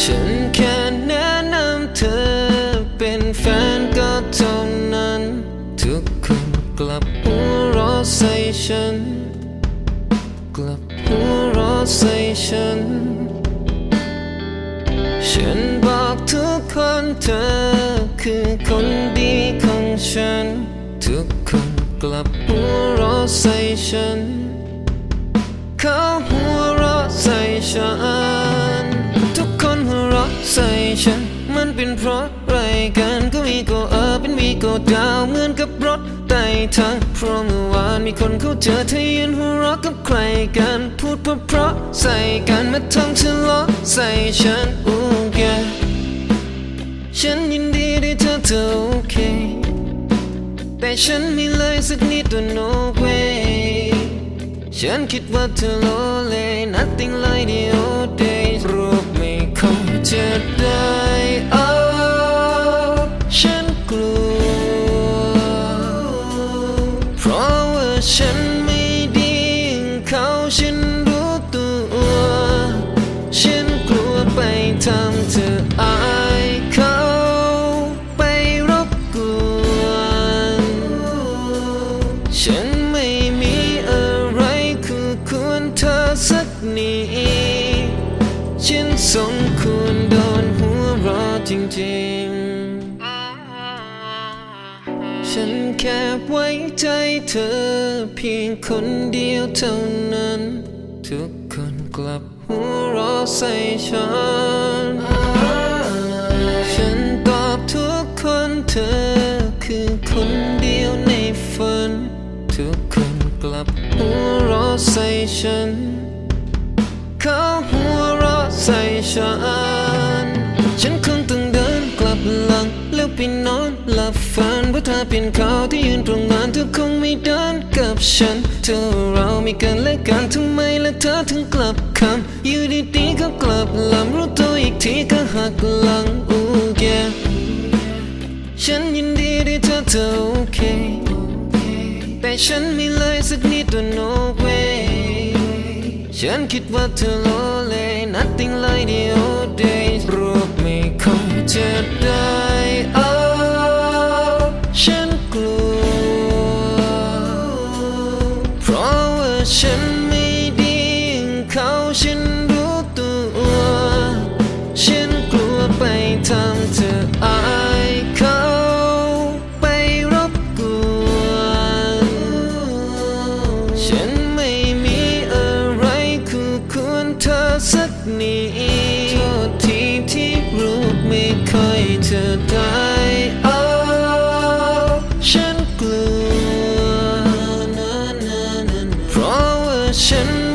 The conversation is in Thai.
ฉันแค่แนะนำเธอเป็นแฟนก็เท่านั้น ทุกคนกลับหัวเราะใส่ฉัน กลับหัวเราะใส่ฉัน ฉันบอกทุกคนเธอคือคนดีของฉัน ทุกคนกลับหัวเราะใส่ฉัน ฉัน มันเป็นเพราะไรกันก็มีก็เออเป็นวีก็ดาวเหมือนกับรถไต่ทางเพราะเมื่อวานมีคนเขาเจอเธอยืนหัวเราะกับใครกัน พูดเพราะเพราะใส่กันมาทำทะเลาะใส่ฉันโอู้แกฉันยินดีที่เธอเธอโอเค แต่ฉันไม่เลยสักนิดตัว no way ฉันคิดว่าเธอโลเล nothing like the old day จะได้เอาฉันกลัว เพราะว่าฉันไม่ดีเขาฉันรู้ตัว ฉันกลัวไปทำเธอ จริงๆ ฉันแค่ไว้ใจเธอเพียงคนเดียวเท่านั้น ทุกคนกลับหัวเราะใส่ฉัน ฉันตอบทุกคนเธอคือคนเดียวในฝัน ทุกคนกลับหัวเราะใส่ฉัน เขาหัวเราะใส่ฉัน ฉัน อเป็นเขาที่ยืนตรงนั้นเธอคงไม่เดินกับฉัน เธอเรามีกันและกันทำไมและเธอถึงกลับคำอยู่ดีๆก็กลับลำรู้ตัวอีกทีก็หักหลังอู้แกฉันยินดีที่เธอเธอโอเค แต่ฉันไม่เลยสักนิดตัว no way ฉันคิดว่าเธอโลเล nothing like the old days ฉันไม่ดีอย่างเขาฉันรู้ตัว ฉันกลัวไปทำเธออายเขาไปรบกวนฉันไม่มีอะไรคู่ควรเธอสักนิดโทษทีที่รูปไม่ค่อยเธอได้ ฉัน